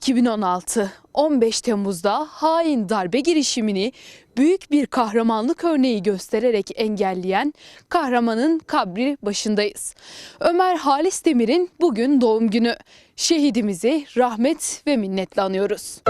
2016 15 Temmuz'da hain darbe girişimini büyük bir kahramanlık örneği göstererek engelleyen kahramanın kabri başındayız. Ömer Halis Demir'in bugün doğum günü. Şehidimizi rahmet ve minnetle anıyoruz.